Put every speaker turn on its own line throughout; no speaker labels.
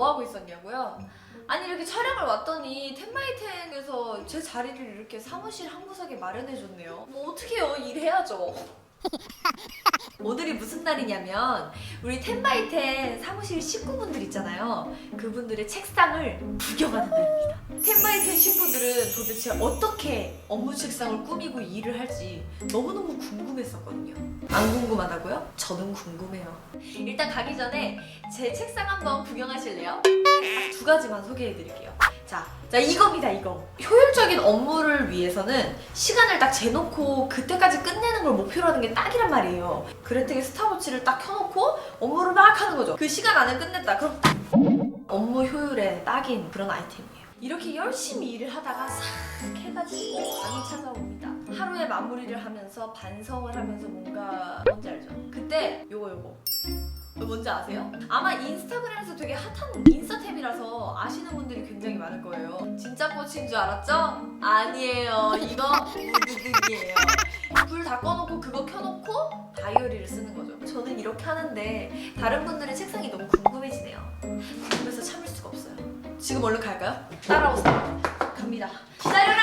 뭐 하고 있었냐고요? 아니 이렇게 촬영을 왔더니 텐바이텐에서 제 자리를 이렇게 사무실 한 구석에 마련해 줬네요. 뭐 어떡해요 일해야죠. 오늘이 무슨 날이냐면 우리 텐바이텐 사무실 식구분들 있잖아요. 그분들의 책상을 구경하는 날입니다. 텐바이텐 식구들은 도대체 어떻게 업무 책상을 꾸미고 일을 할지 너무너무 궁금했었거든요. 안 궁금하다고요? 저는 궁금해요. 일단 가기 전에 제 책상 한번 구경하실래요? 딱두 가지만 소개해 드릴게요. 자, 자 이겁니다 이거. 효율적인 업무를 위해서는 시간을 딱 재놓고 그때까지 끝내는 걸 목표로 하는 게 딱이란 말이에요. 그래택의 스탑워치를 딱 켜놓고 업무를 막 하는 거죠. 그 시간 안에 끝냈다. 그럼 업무 효율에 딱인 그런 아이템이에요. 이렇게 열심히 일을 하다가 싹 해가지고 밤이 찾아옵니다. 하루의 마무리를 하면서 반성을 하면서 뭔가 뭔지 알죠? 그때 요거 요거 이거 뭔지 아세요? 아마 인스타그램에서 되게 핫한 인스타탭이라서 아시는 분들이 굉장히 많을 거예요. 진짜 꽃인 줄 알았죠? 아니에요. 이거 우드득이에요. 불 다 꺼놓고 그거 켜놓고 다이어리를 쓰는 거죠. 저는 이렇게 하는데 다른 분들의 책상이 너무 궁금해지네요. 궁금해서 참을. 지금 얼른 갈까요? 따라오세요. 갑니다. 기다려라!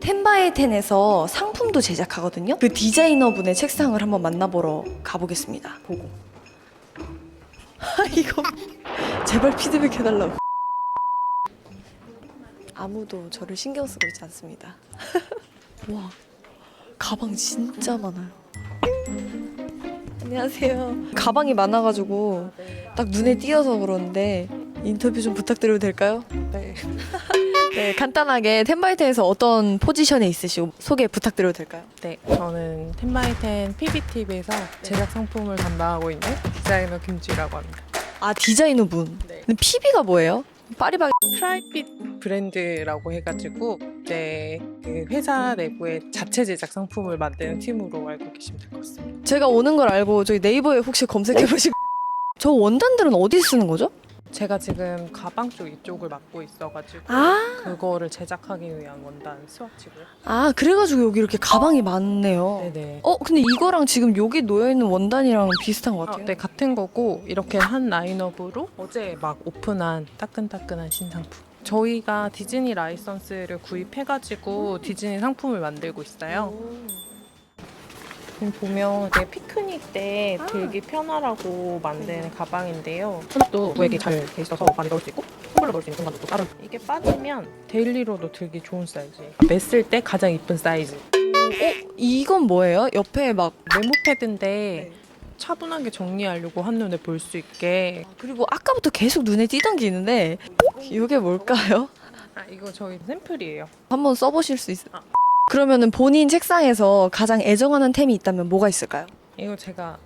텐바이텐에서 상품도 제작하거든요. 그 디자이너분의 책상을 한번 만나보러 가보겠습니다. 보고. 이거 제발 피드백 해달라고. 아무도 저를 신경 쓰고 있지 않습니다. 와, 가방 진짜 많아요. 안녕하세요. 가방이 많아가지고 딱 눈에 띄어서 그러는데 인터뷰 좀 부탁드려도 될까요?
네.
네, 간단하게 텐바이트에서 어떤 포지션에 있으시고 소개 부탁드려도 될까요?
네, 저는 텐바이텐 PBTV에서 제작 상품을 담당하고 있는 디자이너 김지라고 합니다.
아 디자이너 분.
네.
근데 PB가 뭐예요? 파리바게.
프라이빗 브랜드라고 해가지고 네, 그 회사 내부에 자체 제작 상품을 만드는 팀으로 알고 계시면 될 것 같습니다.
제가 오는 걸 알고 저희 네이버에 혹시 검색해 보시고 저 원단들은 어디 쓰는 거죠?
제가 지금 가방 쪽 이쪽을 맡고 있어가지고
아,
그거를 제작하기 위한 원단 스와치고요.
아 그래가지고 여기 이렇게 가방이 많네요.
네네.
어 근데 이거랑 지금 여기 놓여 있는 원단이랑 비슷한 것
아,
같아요.
네, 같은 거고 이렇게 한 라인업으로 어제 막 오픈한 따끈따끈한 신상품. 저희가 디즈니 라이선스를 구입해가지고 디즈니 상품을 만들고 있어요. 지금 보면 이게 피크닉 때
아.
들기 편하라고 만든 가방인데요. 손도 무에게 잘돼 있어서 많이 넣을 수 있고 손으로 넣을 수 있는 공간도 따로. 이게 빠지면 데일리로도 들기 좋은 사이즈예요. 맸을 때 가장 이쁜 사이즈.
이건 뭐예요? 옆에 막
메모 패드인데
네.
차분하게 정리하려고 한눈에 볼 수 있게
그리고 아까부터 계속 눈에 띄던 게 있는데 이게 뭘까요?
아 이거 저희 샘플이에요.
한번 써보실 수 있어요?
아.
그러면은 본인 책상에서 가장 애정하는 템이 있다면 뭐가 있을까요?
이거 제가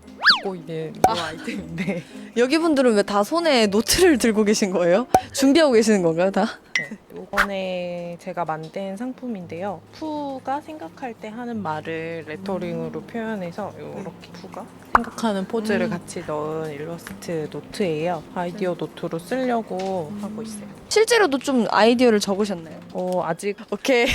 갖고 있는 이 아이템인데
여기 분들은 왜 다 손에 노트를 들고 계신 거예요? 준비하고 계시는 건가요, 다?
네, 이번에 제가 만든 상품인데요. 푸가 생각할 때 하는 말을 레터링으로 표현해서 이렇게 푸가 생각하는 포즈를
음.
같이 넣은 일러스트 노트예요. 아이디어 노트로 쓰려고 하고 있어요.
실제로도 좀 아이디어를 적으셨나요?
어, 아직
오케이.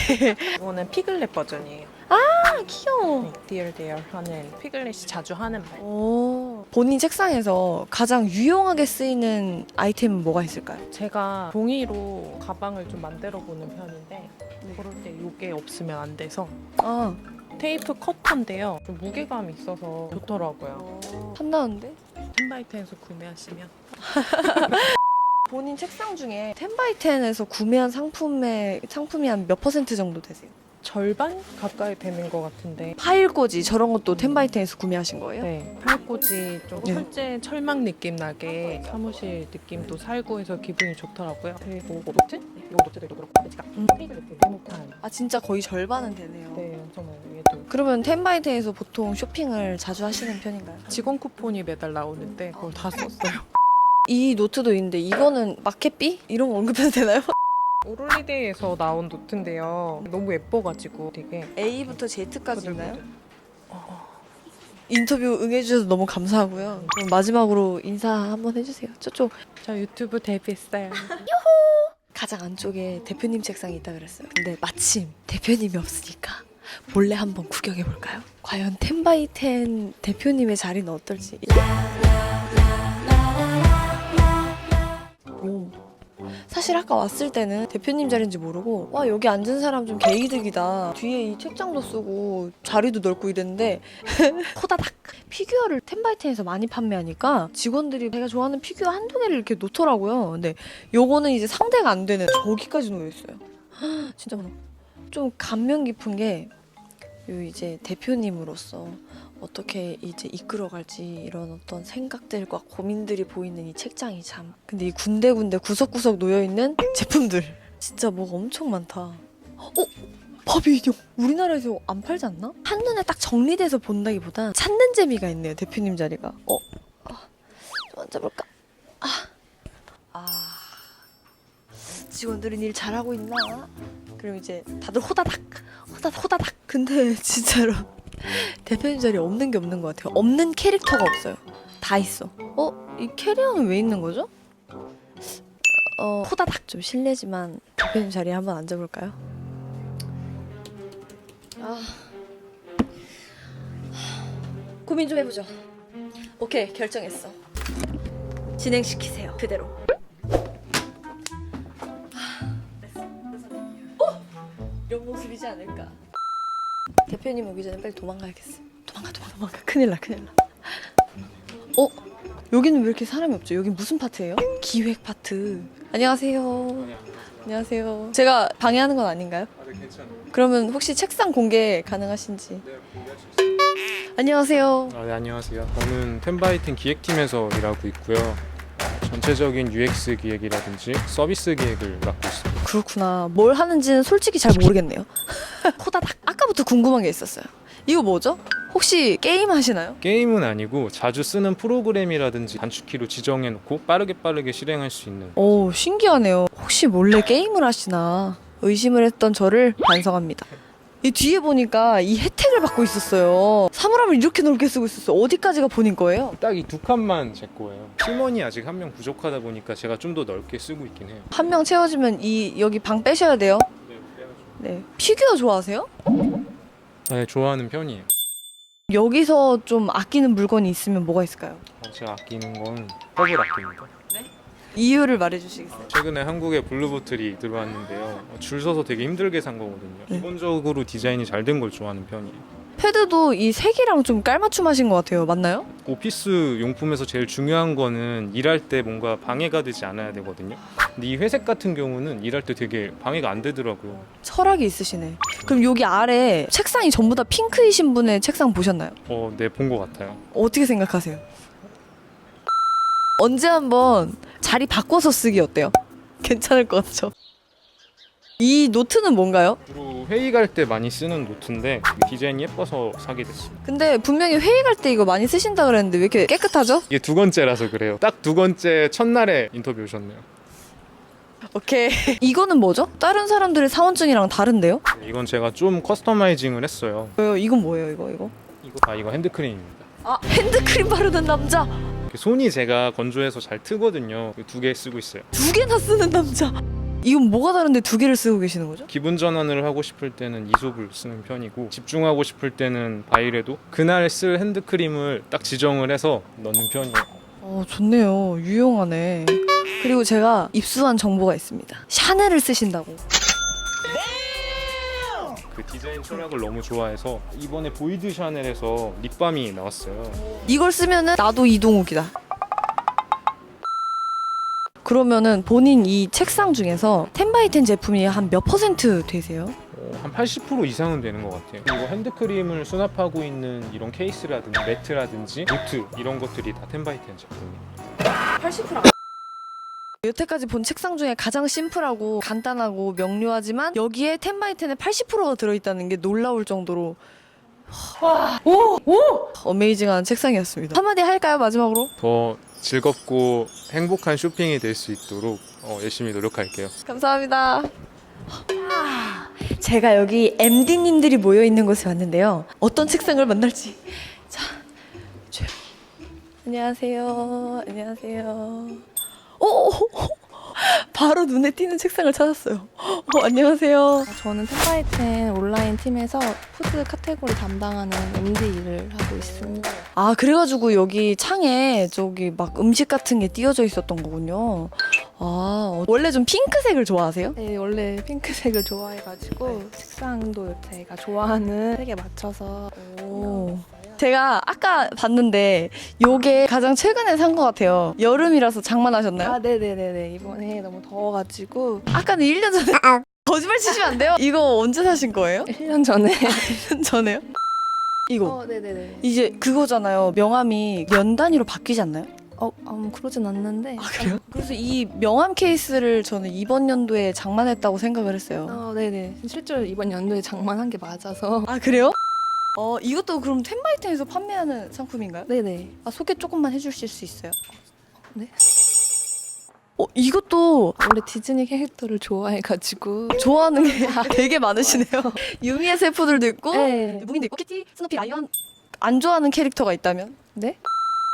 이거는 피글렛 버전이에요.
아, 귀여워.
네, 디얼 디얼 하는 피글렛이 자주 하는 말.
오, 본인 책상에서 가장 유용하게 쓰이는 아이템은 뭐가 있을까요?
제가 종이로 가방을 좀 만들어 보는 편인데 그럴 때 이게 없으면 안 돼서
아,
테이프 커터인데요. 좀 무게감이 있어서 좋더라고요.
탐나는데?
텐바이트에서 구매하시면
본인 책상 중에 10x10에서 구매한 상품의 상품이 한 몇 퍼센트 정도 되세요?
절반 가까이 되는 것 같은데.
파일 꽂이 저런 것도 10x10에서 구매하신 거예요?
네, 팔꽂이 좀
네.
철제 철망 느낌 나게 사무실 느낌도 살고 해서 기분이 좋더라고요. 그리고 노트? 이 노트들도 그렇고 제가
음.
페이지 노트 네모칸.
아 진짜 거의 절반은 되네요.
네, 정말 얘도
그러면 10x10에서 보통 쇼핑을 자주 하시는 편인가요?
직원 쿠폰이 매달 나오는데 그걸 다 썼어요.
이 노트도 있는데 이거는 마켓비? 이런 거 언급해도 되나요?
오롤리데이에서 나온 노트인데요. 너무 예뻐가지고 되게
A부터 Z까지 있나요?
부들부들. 어,
인터뷰 응해주셔서 너무 감사하고요. 그럼 마지막으로 인사 한번 해주세요. 저쪽
저 유튜브 데뷔했어요.
가장 안쪽에 대표님 책상이 있다 그랬어요. 근데 마침 대표님이 없으니까 몰래 한번 구경해 볼까요? 과연 텐바이텐 대표님의 자리는 어떨지. 사실 아까 왔을 때는 대표님 자리인지 모르고 와 여기 앉은 사람 좀 개이득이다. 뒤에 이 책장도 쓰고 자리도 넓고 이랬는데 호다닥. 피규어를 텐바이텐에서 많이 판매하니까 직원들이 제가 좋아하는 피규어 한두 개를 이렇게 놓더라고요. 근데 요거는 이제 상대가 안 되는 저기까지 놓여있어요. 진짜 많아 좀 감명 깊은 게 요 이제 대표님으로서 어떻게 이제 이끌어갈지 이런 어떤 생각들과 고민들이 보이는 이 책장이 참 근데 이 군데군데 구석구석 놓여있는 제품들 진짜 뭐가 엄청 많다 어? 바비 인형 우리나라에서 안 팔지 않나? 한눈에 딱 정리돼서 본다기보다 찾는 재미가 있네요 대표님 자리가 어? 아, 좀 앉아볼까? 아, 아 직원들은 일 잘하고 있나? 그럼 이제 다들 호다닥 호다닥 호다닥 근데 진짜로 대표님 자리 없는 게 없는 것 같아요. 없는 캐릭터가 없어요. 다 있어. 어? 이 캐리어는 왜 있는 거죠? 어, 호다닥 좀 실례지만 대표님 자리에 한번 앉아볼까요? 아, 고민 좀 해보죠. 오케이 결정했어. 진행시키세요. 그대로. 않을까. 대표님 오기 전에 빨리 도망가야겠어. 도망가, 도망가, 도망가. 큰일 나, 큰일 나. 어? 여기는 왜 이렇게 사람이 없죠? 여기 무슨 파트예요? 기획 파트. 안녕하세요. 안녕하세요. 제가 방해하는 건 아닌가요?
아, 네, 괜찮아요.
그러면 혹시 책상 공개 가능하신지?
네, 공개할 수 있어요.
안녕하세요.
아, 네, 안녕하세요. 저는 텐바이텐 기획팀에서 일하고 있고요. 전체적인 UX 기획이라든지 서비스 기획을 맡고 있습니다.
그렇구나. 뭘 하는지는 솔직히 잘 모르겠네요. 호다닥. 아까부터 궁금한 게 있었어요. 이거 뭐죠? 혹시 게임 하시나요?
게임은 아니고 자주 쓰는 프로그램이라든지 단축키로 지정해 놓고 빠르게 빠르게 실행할 수 있는
오, 신기하네요. 혹시 몰래 게임을 하시나 의심을 했던 저를 반성합니다. 이 뒤에 보니까 이 혜택을 받고 있었어요. 사물함을 이렇게 넓게 쓰고 있었어요. 어디까지가 본인 거예요?
딱 이 두 칸만 제 거예요. 팀원이 아직 한 명 부족하다 보니까 제가 좀 더 넓게 쓰고 있긴 해요.
한 명 채워지면 이 여기 방 빼셔야 돼요. 네. 피규어 좋아하세요?
네, 좋아하는 편이에요.
여기서 좀 아끼는 물건이 있으면 뭐가 있을까요?
어, 제가 아끼는 건 컵을 아낍니다.
이유를 말해주시겠어요?
최근에 한국에 블루보틀이 들어왔는데요. 어, 줄 서서 되게 힘들게 산 거거든요.
네.
기본적으로 디자인이 잘 된 걸 좋아하는 편이에요.
패드도 이 색이랑 좀 깔맞춤하신 것 같아요. 맞나요?
오피스 용품에서 제일 중요한 거는 일할 때 뭔가 방해가 되지 않아야 되거든요. 근데 이 회색 같은 경우는 일할 때 되게 방해가 안 되더라고요.
철학이 있으시네. 그럼 여기 아래 책상이 전부 다 핑크이신 분의 책상 보셨나요?
어, 네, 본 것 같아요.
어떻게 생각하세요? 언제 한번 자리 바꿔서 쓰기 어때요? 괜찮을 것 같죠? 이 노트는 뭔가요?
주로 회의 갈 때 많이 쓰는 노트인데 디자인이 예뻐서 사게 됐어요.
근데 분명히 회의 갈 때 이거 많이 쓰신다 그랬는데 왜 이렇게 깨끗하죠?
이게 두 번째라서 그래요. 딱 두 번째 첫날에 인터뷰 오셨네요.
오케이. 이거는 뭐죠? 다른 사람들의 사원증이랑 다른데요?
이건 제가 좀 커스터마이징을 했어요.
뭐예요? 이건 뭐예요? 이거 이거?
이거 아 이거 핸드크림입니다.
아 핸드크림 바르는 남자
손이 제가 건조해서 잘 트거든요. 두 개 쓰고 있어요.
두 개나 쓰는 남자. 이건 뭐가 다른데 두 개를 쓰고 계시는 거죠?
기분 전환을 하고 싶을 때는 이솝을 쓰는 편이고 집중하고 싶을 때는 바이레도 그날 쓸 핸드크림을 딱 지정을 해서 넣는 편이에요.
어 좋네요. 유용하네. 그리고 제가 입수한 정보가 있습니다. 샤넬을 쓰신다고.
그 디자인 철학을 너무 좋아해서 이번에 보이드 샤넬에서 립밤이 나왔어요.
이걸 쓰면은 나도 이동욱이다. 그러면은 본인 이 책상 중에서 텐바이텐 제품이 한 몇 퍼센트 되세요?
어, 한80% 이상은 되는 것 같아요. 그리고 핸드크림을 수납하고 있는 이런 케이스라든지 매트라든지 노트 이런 것들이 다 텐바이텐 제품이에요.
80%. 여태까지 본 책상 중에 가장 심플하고 간단하고 명료하지만 여기에 텐바이텐의 80%가 들어있다는 게 놀라울 정도로 와, 오, 오! 어메이징한 책상이었습니다. 한마디 할까요 마지막으로?
더 즐겁고 행복한 쇼핑이 될 수 있도록 어, 열심히 노력할게요.
감사합니다. 제가 여기 MD님들이 모여 있는 곳에 왔는데요. 어떤 책상을 만날지. 자, 조용. 안녕하세요. 안녕하세요. 오, 바로 눈에 띄는 책상을 찾았어요. 어, 안녕하세요.
저는 텐바이텐 온라인 팀에서 푸드 카테고리 담당하는 MD 일을 하고 있습니다.
아, 그래가지고 여기 창에 저기 막 음식 같은 게 띄어져 있었던 거군요. 아, 원래 좀 핑크색을 좋아하세요?
네, 원래 핑크색을 좋아해가지고 색상도 제가 좋아하는 색에 맞춰서
오. 제가 아까 봤는데 요게 가장 최근에 산 것 같아요. 여름이라서 장만하셨나요?
아, 네네네네. 이번에 너무 더워가지고
아까는 1년 전에 거짓말 치시면 안 돼요? 이거 언제 사신 거예요?
1년 전에
1년 전에요? 이거
어, 네네네.
이제 그거잖아요. 명함이 연 단위로 바뀌지 않나요?
어, 음, 그러진 않는데
아 그래요? 그래서 이 명함 케이스를 저는 이번 연도에 장만했다고 생각을 했어요.
어, 네네. 실제로 이번 연도에 장만한 게 맞아서
아 그래요? 어 이것도 그럼 텐바이텐에서 판매하는 상품인가요?
네네.
아 소개 조금만 해주실 수 있어요?
네.
어 이것도
원래 디즈니 캐릭터를 좋아해가지고
좋아하는 게 되게 많으시네요. 유미의 세포들도 있고
네.
무기도 있고 키티, 스누피, 라이언 안 좋아하는 캐릭터가 있다면?
네?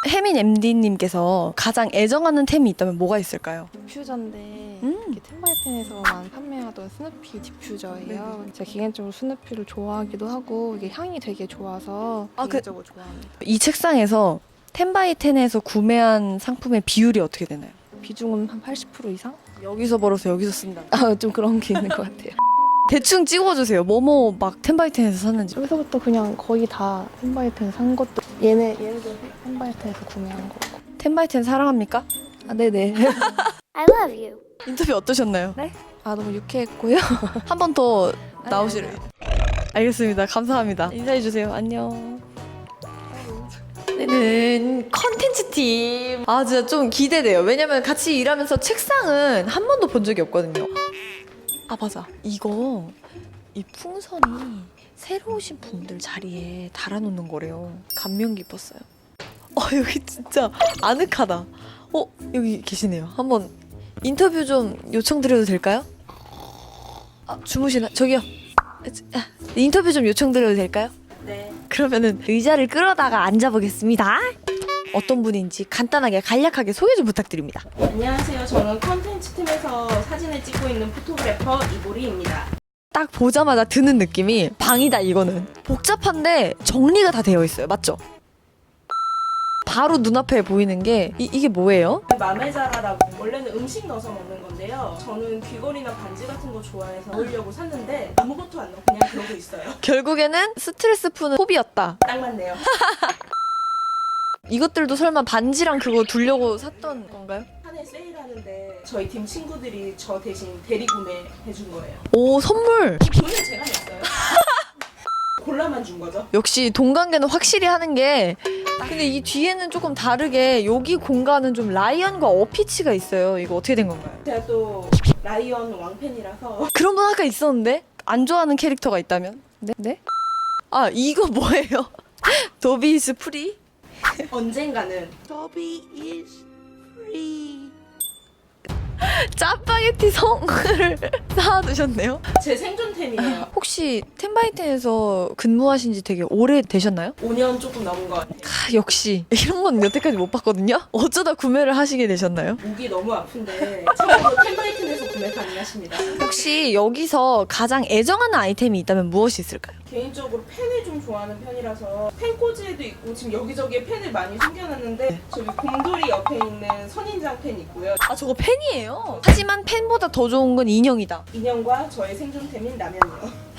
혜민 MD님께서 가장 애정하는 템이 있다면 뭐가 있을까요?
디퓨저인데
음.
이게 텐바이텐에서만 판매하던 스누피 디퓨저예요. 제가 개인적으로 스누피를 좋아하기도 하고 이게 향이 되게 좋아서
아, 그-
개인적으로 좋아합니다.
이 책상에서 텐바이텐에서 구매한 상품의 비율이 어떻게 되나요?
비중은 한 80% 이상?
여기서 벌어서 여기서 쓴다.
아, 좀 그런 게 있는 것 같아요.
대충 찍어주세요. 뭐뭐 막 텐바이텐에서 샀는지.
여기서부터 그냥 거의 다 텐바이텐 산 것도 얘네 얘네도 텐바이텐에서 구매한 거고.
텐바이텐 사랑합니까?
아, 네네.
I love you.
인터뷰 어떠셨나요?
아, 너무 유쾌했고요.
한 번 더 나오시래.
아니,
알겠습니다. 감사합니다. 인사해 주세요. 안녕. 는 컨텐츠 팀. 아 진짜 좀 기대돼요. 왜냐면 같이 일하면서 책상은 한 번도 본 적이 없거든요. 아 맞아. 이거 이 풍선이 새로 오신 분들 자리에 달아놓는 거래요. 감명 깊었어요. 어 여기 진짜 아늑하다. 어 여기 계시네요. 한번 인터뷰 좀 요청드려도 될까요? 아, 주무시나? 저기요. 아, 인터뷰 좀 요청드려도 될까요? 네. 그러면은 의자를 끌어다가 앉아보겠습니다. 어떤 분인지 간단하게 간략하게 소개 좀 부탁드립니다.
안녕하세요. 저는 컨텐츠 팀에서 사진을 찍고 있는 포토그래퍼 이보리입니다.
딱 보자마자 드는 느낌이 방이다 이거는. 복잡한데 정리가 다 되어 있어요. 맞죠? 바로 눈앞에 보이는 게 이, 이게 뭐예요?
마메자라라고 원래는 음식 넣어서 먹는 건데요. 저는 귀걸이나 반지 같은 거 좋아해서 넣으려고 샀는데 아무것도 안 넣고 그냥 그러고 있어요.
결국에는 스트레스 푸는 호비였다.
딱 맞네요.
이것들도 설마 반지랑 그거 두려고 샀던 건가요?
한해 세일하는데 저희 팀 친구들이 저 대신 대리 구매해 준 거예요.
오 선물.
돈은 제가 냈어요. 골라만 준 거죠.
역시 동관계는 확실히 하는 게 근데 이 뒤에는 조금 다르게 여기 공간은 좀 라이언과 어피치가 있어요. 이거 어떻게 된 건가요?
제가 또 라이언 왕팬이라서
그런 분 아까 있었는데 안 좋아하는 캐릭터가 있다면?
네? 네?
아 이거 뭐예요? 도비 이즈 프리?
언젠가는
짜파게티 성을 쌓아두셨네요.
제 생존템이에요.
혹시 텐바이텐에서 근무하신 지 되게 오래 되셨나요?
5년 조금 넘은 것 같아요.
아, 역시 이런 건 여태까지 못 봤거든요. 어쩌다 구매를 하시게 되셨나요?
목이 너무 아픈데 참고로 텐바이튼에서 구매 가능하십니다.
혹시 여기서 가장 애정하는 아이템이 있다면 무엇이 있을까요?
개인적으로 펜을 좀 좋아하는 편이라서 펜꽂이에도 있고 지금 여기저기에 펜을 많이 숨겨놨는데 저기 곰돌이 옆에 있는 선인장 펜 있고요.
아 저거 펜이에요. 하지만 펜보다 더 좋은 건 인형이다.
인형과 저의 생존템인 라면이요.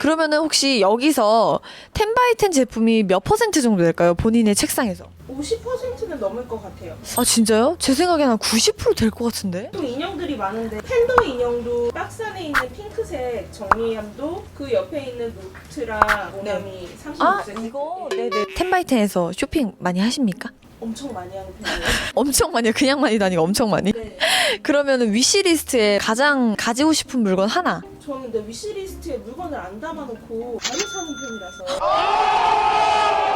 그러면은 혹시 여기서 텐바이텐 제품이 몇 퍼센트 정도 될까요? 본인의 책상에서.
50%는 넘을 것 같아요.
아 진짜요? 제 생각에는 한 90%될 것 같은데.
또 인형들이 많은데 팬더 인형도 박스 안에 있는 핑크색 정리함도 그 옆에 있는 노트랑 모나미 36색
아 이거 네네. 텐바이텐에서 쇼핑 많이 하십니까?
엄청 많이 하는 편이에요.
엄청 많이요. 그냥 많이 다니고 엄청 많이.
네.
그러면은 위시리스트에 가장 가지고 싶은 물건 하나.
저는 근데 위시리스트에 물건을 안 담아놓고 많이 사는 편이라서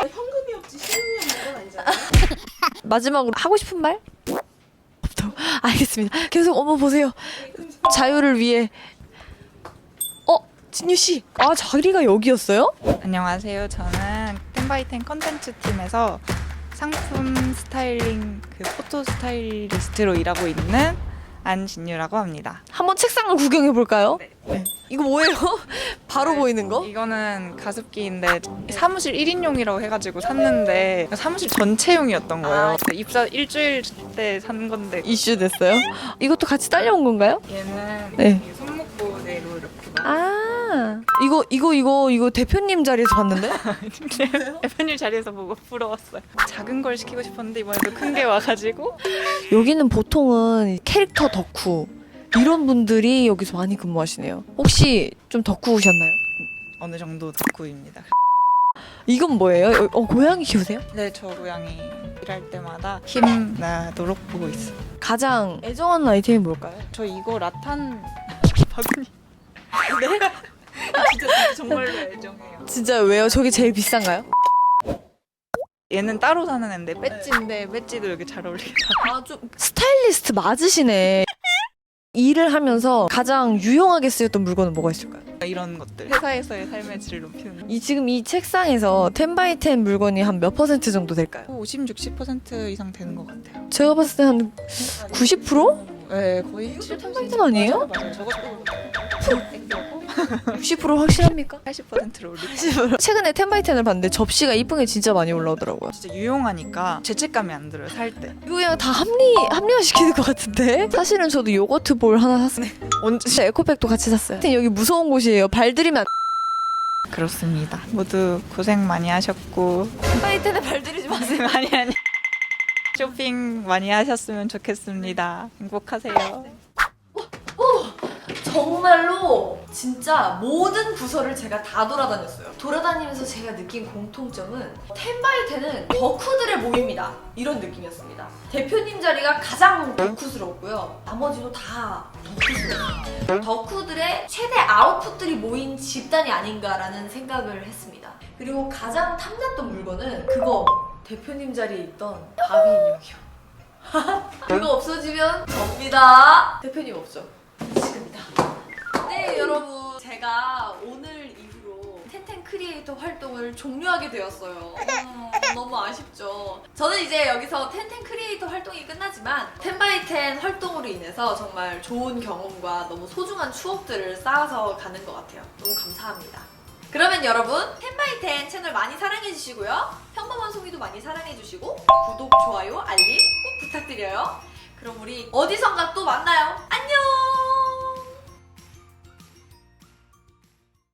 현금이 없지 실물이 없는 건 아니잖아요.
마지막으로 하고 싶은 말? 없다. 알겠습니다. 계속 어머 보세요. 자유를 위해. 어 진유 씨. 아 자리가 여기였어요?
안녕하세요. 저는 텐바이텐 컨텐츠 팀에서 상품 스타일링 그 포토 스타일리스트로 일하고 있는 안진유라고 합니다.
한번 책상을 구경해 볼까요?
네.
이거 뭐예요? 바로 보이는 거?
이거는 가습기인데 사무실 1인용이라고 해가지고 샀는데 사무실 전체용이었던 거예요. 입사 일주일 때 산 건데
이슈 됐어요? 이것도 같이 딸려온 건가요?
얘는
네. 이거 이거 이거 이거 대표님 자리에서 봤는데?
대표님 자리에서 보고 부러웠어요. 작은 걸 시키고 싶었는데 이번에도 큰 게 와가지고
여기는 보통은 캐릭터 덕후 이런 분들이 여기서 많이 근무하시네요. 혹시 좀 덕후셨나요?
어느 정도 덕후입니다.
이건 뭐예요? 어, 고양이 키우세요?
네, 저 고양이 일할 때마다 힘나도록 보고 있어요.
가장 애정하는 아이템이 뭘까요?
저 이거 라탄 바구니. 정말로 애정해요.
진짜 왜요? 저게 제일 비싼가요?
얘는 따로 사는 앤데 배지인데 배지도 여기 잘 어울리겠다.
아좀 스타일리스트 맞으시네. 일을 하면서 가장 유용하게 쓰였던 물건은 뭐가 있을까요?
이런 것들. 회사에서의 삶의 질을 높이는.
이 지금 이 책상에서 10바이10 물건이 한 몇 퍼센트 정도 될까요?
50, 60% 이상 되는 것 같아요.
제가 봤을 때 한 90%?
네, 거의
이것도 10바이10 아니에요?
맞아요. 저것도
60% 확실합니까?
80%를 올리고.
최근에 10바이10을 봤는데 접시가 이쁜 게 진짜 많이 올라오더라고요.
진짜 유용하니까 죄책감이 안 들어요, 살 때.
이거 그냥 다 합리, 합리화 시키는 것 같은데? 사실은 저도 요거트 볼 하나 샀어요.
언제?
진짜 에코백도 같이 샀어요. 하여튼 여기 무서운 곳이에요. 발 들이면 안
그렇습니다. 모두 고생 많이 하셨고
10바이10에 발 들이지 마세요.
많이 아니 쇼핑 많이 하셨으면 좋겠습니다. 행복하세요.
정말로 진짜 모든 부서를 제가 다 돌아다녔어요. 돌아다니면서 제가 느낀 공통점은 텐바이텐은 덕후들의 모임이다. 이런 느낌이었습니다. 대표님 자리가 가장 덕후스럽고요. 나머지도 다 덕후스러워요. 덕후들의 최대 아웃풋들이 모인 집단이 아닌가라는 생각을 했습니다. 그리고 가장 탐났던 물건은 그거 대표님 자리에 있던 바비 인형이요. 그거 없어지면 접니다. 대표님 없죠? 지금이다. 제가 오늘 이후로 텐텐 크리에이터 활동을 종료하게 되었어요. 음, 너무 아쉽죠. 저는 이제 여기서 텐텐 크리에이터 활동이 끝나지만 텐바이텐 활동으로 인해서 정말 좋은 경험과 너무 소중한 추억들을 쌓아서 가는 것 같아요. 너무 감사합니다. 그러면 여러분 텐바이텐 채널 많이 사랑해주시고요. 평범한 송이도 많이 사랑해주시고 구독, 좋아요, 알림 꼭 부탁드려요. 그럼 우리 어디선가 또 만나요. 안녕!